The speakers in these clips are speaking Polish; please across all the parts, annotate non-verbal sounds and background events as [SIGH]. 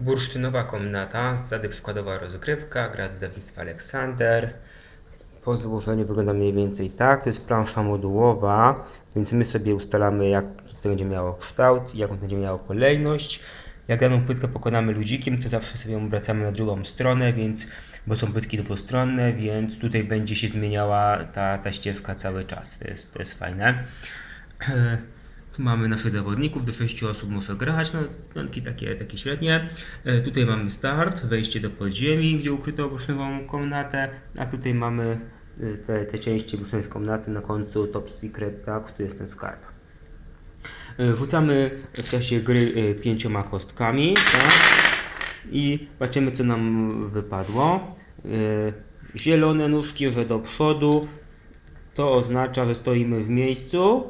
Bursztynowa komnata, zasady przykładowa rozgrywka, gra wydawnictwa Aleksander. Po złożeniu wygląda mniej więcej tak. To jest plansza modułowa, więc my sobie ustalamy, jak to będzie miało kształt, jaką będzie miało kolejność. Jak daną płytkę pokonamy ludzikiem, to zawsze sobie ją obracamy na drugą stronę, więc, bo są płytki dwustronne, więc tutaj będzie się zmieniała ta, ta ścieżka cały czas. To jest, to jest fajne. [CLEARS THROAT] Tu mamy naszych zawodników, do 6 osób może grać, no piątki takie, takie średnie. E, Tutaj mamy start, wejście do podziemi, gdzie ukryto bursztynową komnatę, a tutaj mamy e, te, te części bursztynowej komnaty na końcu top secret, tak, tu jest ten skarb. E, Rzucamy w czasie gry pięcioma kostkami, tak, i patrzymy co nam wypadło. Zielone nóżki, że do przodu, to oznacza, że stoimy w miejscu,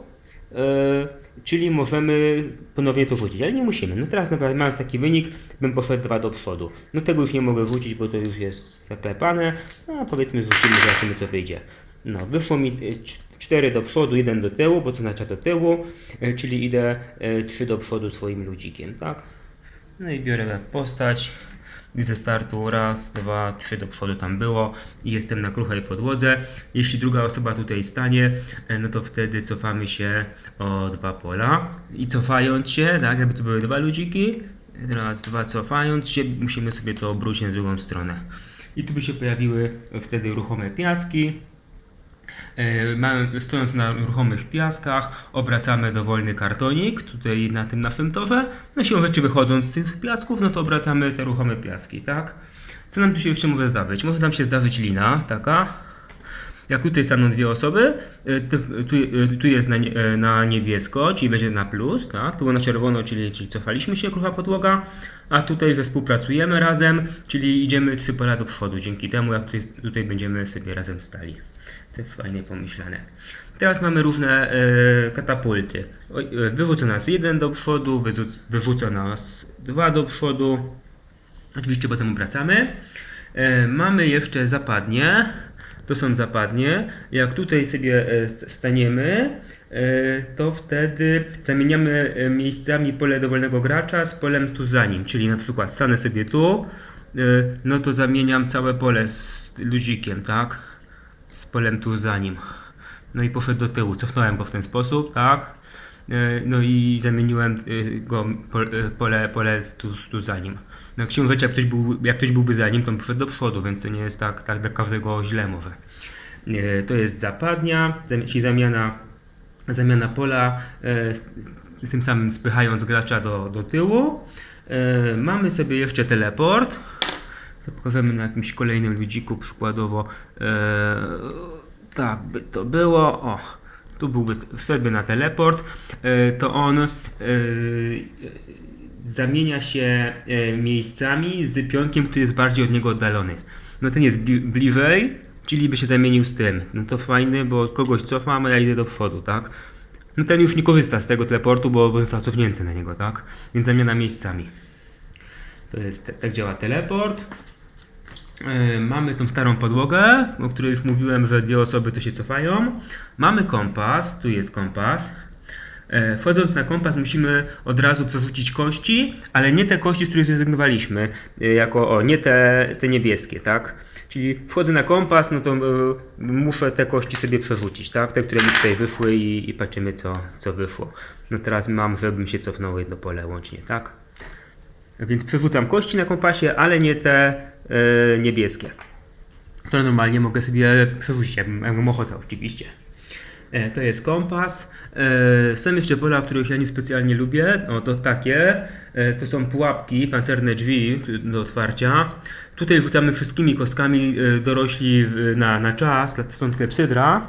czyli możemy ponownie to rzucić, ale nie musimy. No teraz naprawdę mając taki wynik, bym poszedł dwa do przodu. No tego już nie mogę rzucić, bo to już jest zaklepane. No powiedzmy rzucimy, zobaczymy co wyjdzie. No wyszło mi 4 do przodu, 1 do tyłu, bo to oznacza do tyłu, e, czyli idę 3 do przodu swoim ludzikiem, tak? No i biorę postać. I ze startu raz, dwa, trzy do przodu tam było i jestem na kruchej podłodze. Jeśli druga osoba tutaj stanie, e, no to wtedy cofamy się o dwa pola. I cofając się, tak jakby to były dwa ludziki, raz, dwa, cofając się, musimy sobie to obrócić na drugą stronę. I tu by się pojawiły wtedy ruchome piaski. E, stojąc na ruchomych piaskach, obracamy dowolny kartonik, tutaj na tym naszym torze. No siłą rzeczy wychodząc z tych piasków, no to obracamy te ruchome piaski, tak? Co nam tu się jeszcze może zdarzyć? Może nam się zdarzyć lina, taka. Jak tutaj staną dwie osoby, e, tu, e, tu jest na, na niebiesko, czyli będzie na plus, tak? Tu było na czerwono, czyli, czyli cofaliśmy się, krucha podłoga, a tutaj, że współpracujemy razem, czyli idziemy trzy pola do przodu, dzięki temu, jak tutaj, tutaj będziemy sobie razem stali. To jest fajnie pomyślane. Teraz mamy różne e, katapulty. E, Wyrzuca nas jeden do przodu, wyrzuc, wyrzuca nas dwa do przodu. Oczywiście potem obracamy. E, mamy jeszcze zapadnie. To są zapadnie. Jak tutaj sobie e, st- staniemy, e, to wtedy zamieniamy miejscami pole dowolnego gracza z polem tu za nim. Czyli na przykład stanę sobie tu, no to zamieniam całe pole z luzikiem, tak? Z polem tu za nim. No i poszedł do tyłu. Cofnąłem go w ten sposób, tak? E, No i zamieniłem e, go e, pole, pole tu, tu za nim. No jak się jak ktoś, był, jak ktoś byłby za nim, to on poszedł do przodu, więc to nie jest tak, tak dla każdego źle może. To jest zapadnia, czyli zamiana, zamiana pola, tym samym spychając gracza do, do tyłu. Mamy sobie jeszcze teleport. Pokażemy na jakimś kolejnym ludziku przykładowo. E, tak by to było. O, tu byłby, wszedłby na teleport. E, to on e, zamienia się miejscami z pionkiem, który jest bardziej od niego oddalony. No ten jest bli- bliżej, czyli by się zamienił z tym. No to fajny, bo kogoś cofam, a ja idę do przodu, tak? No ten już nie korzysta z tego teleportu, bo został cofnięty na niego, tak? Więc zamiana miejscami. To jest, tak działa teleport. E, Mamy tą starą podłogę, o której już mówiłem, że dwie osoby to się cofają. Mamy kompas, tu jest kompas. E, Wchodząc na kompas musimy od razu przerzucić kości, ale nie te kości, z których zrezygnowaliśmy, e, jako o, nie te, te niebieskie, tak? Czyli wchodzę na kompas, no to muszę te kości sobie przerzucić, tak? Te, które mi tutaj wyszły i, i patrzymy co, co wyszło. No teraz mam, żebym się cofnął jedno pole łącznie, tak? Więc przerzucam kości na kompasie, ale nie te niebieskie. Które normalnie mogę sobie przerzucić, jakbym, jakbym ochotę oczywiście. E, to jest kompas. E, są jeszcze pola, których ja nie specjalnie lubię. O, to takie. E, to są pułapki, pancerne drzwi do otwarcia. Tutaj rzucamy wszystkimi kostkami e, dorośli na, na czas, stąd klepsydra.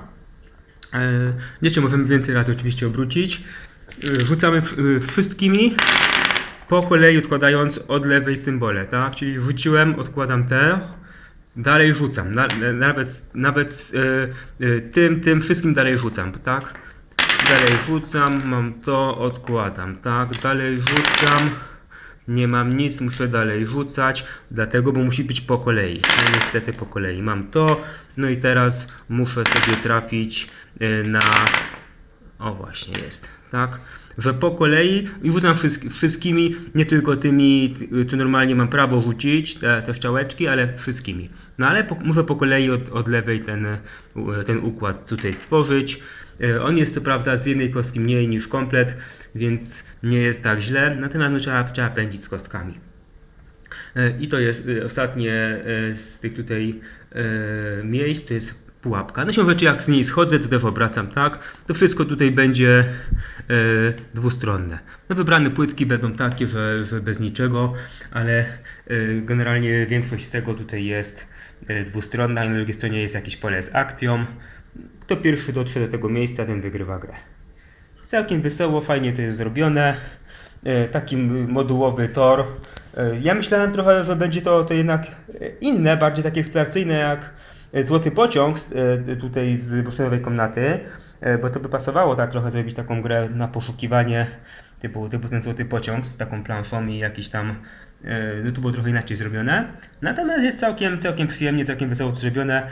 E, jeszcze możemy więcej razy oczywiście obrócić. E, rzucamy e, wszystkimi po kolei odkładając od lewej symbole, tak? Czyli rzuciłem, odkładam te, dalej rzucam, na, nawet, nawet e, e, tym, tym wszystkim dalej rzucam, tak? Dalej rzucam, mam to, odkładam, tak? Dalej rzucam, nie mam nic, muszę dalej rzucać, dlatego, bo musi być po kolei. No niestety po kolei. Mam to, no i teraz muszę sobie trafić e, na O właśnie jest, tak? Że po kolei i rzucam wszystk- wszystkimi, nie tylko tymi, tu normalnie mam prawo rzucić te, te ale wszystkimi. No ale po, muszę po kolei od, od lewej ten, ten układ tutaj stworzyć. Y, On jest co prawda z jednej kostki mniej niż komplet, więc nie jest tak źle, natomiast no, trzeba, trzeba pędzić z kostkami. E, I to jest e, ostatnie e, z tych tutaj e, miejsc, to jest pułapka. No się rzeczy jak z niej schodzę, to też obracam tak. To wszystko tutaj będzie e, dwustronne. No wybrane płytki będą takie, że, że bez niczego, ale e, generalnie większość z tego tutaj jest e, dwustronna na drugiej stronie jest jakieś pole z akcją. Kto pierwszy dotrze do tego miejsca, ten wygrywa grę. Całkiem wesoło, fajnie to jest zrobione. E, Taki modułowy tor. Ja myślałem trochę, że będzie to, to jednak inne, bardziej takie eksploracyjne jak Złoty Pociąg e, tutaj z bursztynowej komnaty, e, bo to by pasowało tak trochę zrobić taką grę na poszukiwanie typu, typu ten Złoty Pociąg z taką planszą i jakiś tam e, no to było trochę inaczej zrobione. Natomiast jest całkiem, całkiem przyjemnie, całkiem wesoło zrobione.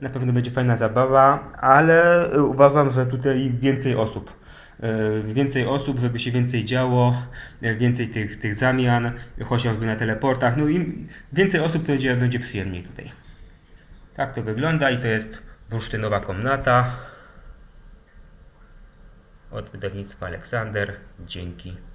Na pewno będzie fajna zabawa, ale uważam, że tutaj więcej osób. Więcej osób, żeby się więcej działo, więcej tych, tych zamian, chociażby na teleportach. No im więcej osób, to będzie, będzie przyjemniej tutaj. Tak to wygląda i to jest bursztynowa komnata od wydawnictwa Aleksander. Dzięki.